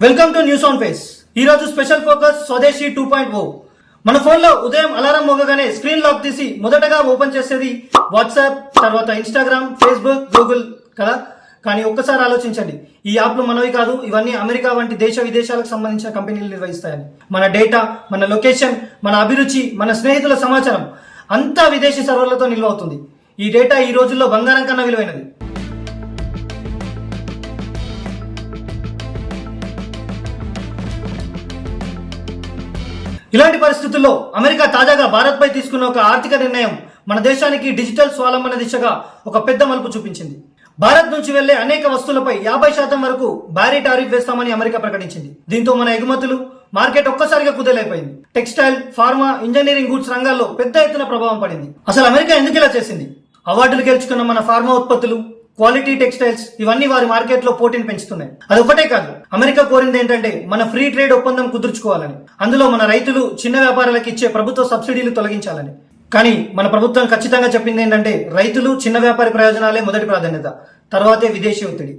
Welcome to news on face. ఈ రోజు special focus swadeshi two point O. మన ఫోన్లో ఉదయం అలారం మోగగానే స్క్రీన్ లాక్ తీసి మొదటగా ఓపెన్ చేసేది వాట్సాప్ తర్వాత ఇన్స్టాగ్రామ్ ఫేస్బుక్ గూగుల్ కదా? కానీ ఒక్కసారి ఆలోచించండి. ఈ యాప్లు మనవి కాదు ఇవన్నీ అమెరికా వంటి దేశ విదేశాలకు సంబంధించిన కంపెనీలు నిర్వహిస్తాయని. మన డేటా మన లొకేషన్ మన అభిరుచి మన స్నేహితుల సమాచారం అంతా విదేశీ సర్వర్లతో నిల్వ అవుతుంది. ఈ డేటా ఈ రోజుల్లో బంగారం కన్నా విలువైనది. ఇలాంటి పరిస్థితుల్లో అమెరికా తాజాగా భారత్పై తీసుకున్న ఒక ఆర్థిక నిర్ణయం మన దేశానికి డిజిటల్ స్వాలంబన దిశగా ఒక పెద్ద మలుపు చూపించింది. భారత్ నుంచి వెళ్ళే అనేక వస్తువులపై యాభై శాతం వరకు భారీ టారిఫ్ వేస్తామని అమెరికా ప్రకటించింది. దీంతో మన ఎగుమతులు మార్కెట్ ఒక్కసారిగా కుదేలైపోయింది. టెక్స్టైల్ ఫార్మా ఇంజనీరింగ్ గూడ్స్ రంగాల్లో పెద్ద ఎత్తున ప్రభావం పడింది. అసలు అమెరికా ఎందుకు ఇలా చేసింది? అవార్డులు గెలుచుకున్న మన ఫార్మా ఉత్పత్తులు క్వాలిటీ టెక్స్టైల్స్ ఇవన్నీ వారి మార్కెట్లో పోటీని పెంచుతున్నాయి. అది ఒకటే కాదు అమెరికా కోరింది ఏంటంటే మన ఫ్రీ ట్రేడ్ ఒప్పందం కుదుర్చుకోవాలని. అందులో మన రైతులు చిన్న వ్యాపారాలకు ఇచ్చే ప్రభుత్వ సబ్సిడీలు తొలగించాలని. కానీ మన ప్రభుత్వం ఖచ్చితంగా చెప్పింది ఏంటంటే రైతులు చిన్న వ్యాపారి ప్రయోజనాలే మొదటి ప్రాధాన్యత తర్వాతే విదేశీ ఒత్తిడి.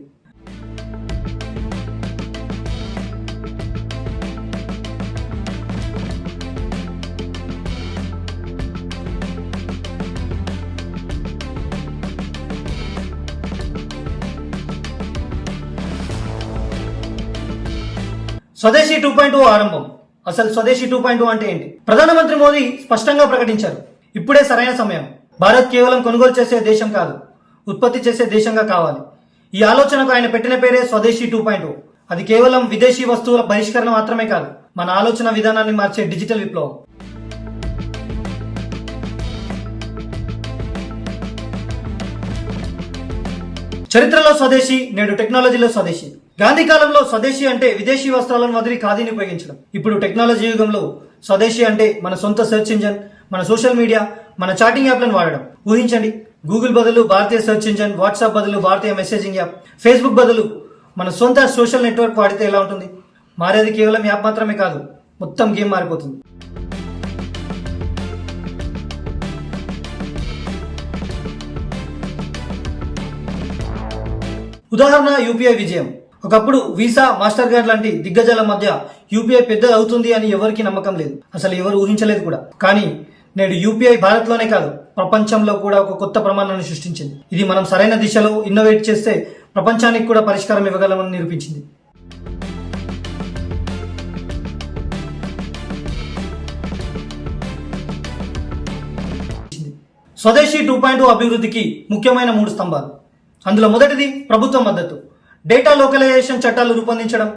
స్వదేశీ టూ పాయింట్ oh ఆరంభం. అసలు స్వదేశీ టూ పాయింట్ oh అంటే ఏంటి? ప్రధానమంత్రి మోదీ స్పష్టంగా ప్రకటించారు. ఇప్పుడే సరైన సమయం. భారత్ కేవలం కొనుగోలు చేసే దేశం కాదు ఉత్పత్తి చేసే దేశంగా కావాలి. ఈ ఆలోచనకు ఆయన పెట్టిన పేరే స్వదేశీ టూ పాయింట్ oh. అది కేవలం విదేశీ వస్తువుల బహిష్కరణ మాత్రమే కాదు మన ఆలోచన విధానాన్ని మార్చే డిజిటల్ విప్లవం. చరిత్రలో స్వదేశీ నేడు టెక్నాలజీలో స్వదేశీ. గాంధీ కాలంలో స్వదేశీ అంటే విదేశీ వస్త్రాలను వదిలి ఖాదీని ఉపయోగించడం. ఇప్పుడు టెక్నాలజీ యుగంలో స్వదేశీ అంటే మన సొంత సెర్చ్ ఇంజన్ మన సోషల్ మీడియా మన చాటింగ్ యాప్లను వాడడం. ఊహించండి గూగుల్ బదులు భారతీయ సెర్చ్ ఇంజన్ వాట్సాప్ బదులు భారతీయ మెసేజింగ్ యాప్ ఫేస్బుక్ బదులు మన సొంత సోషల్ నెట్వర్క్ వాడితే ఎలా ఉంటుంది? మారేది కేవలం యాప్ మాత్రమే కాదు మొత్తం గేమ్ మారిపోతుంది. ఉదాహరణ యూపీఐ విజయం. ఒకప్పుడు వీసా మాస్టర్ కార్డ్ లాంటి దిగ్గజాల మధ్య యూపీఐ పెద్దది అవుతుంది అని ఎవరికి నమ్మకం లేదు. అసలు ఎవరు ఊహించలేదు కూడా. కానీ నేడు యూపీఐ భారత్లోనే కాదు ప్రపంచంలో కూడా ఒక కొత్త ప్రమాణాన్ని సృష్టించింది. ఇది మనం సరైన దిశలో ఇన్నోవేట్ చేస్తే ప్రపంచానికి కూడా పరిష్కారం ఇవ్వగలమని నిరూపించింది. స్వదేశీ టూ పాయింట్ అభివృద్ధికి ముఖ్యమైన మూడు స్తంభాలు. అందులో మొదటిది ప్రభుత్వ మద్దతు. డేటా లోకలైజేషన్ చట్టాలు రూపొందించడం.